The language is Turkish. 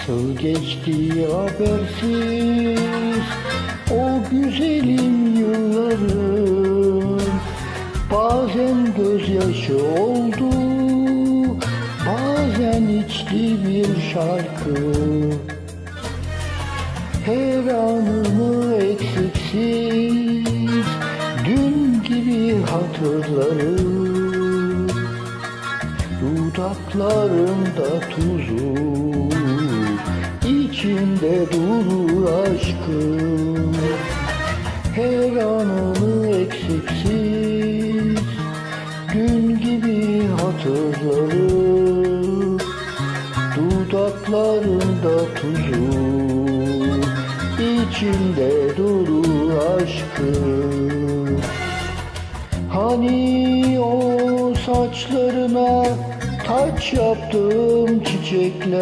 Nasıl geçti habersiz o güzelim yıllarım Bazen gözyaşı oldu Bazen içli bir şarkı. Her anımı eksiksiz Dün gibi hatırlarım Dudaklarımda tuzu içimde durur aşkım. Her anımı eksiksiz Dün gibi hatırlarım. Dudaklarımda tuzu içimde durur aşkım. Hani o saçlarına taç yaptığım çiçekler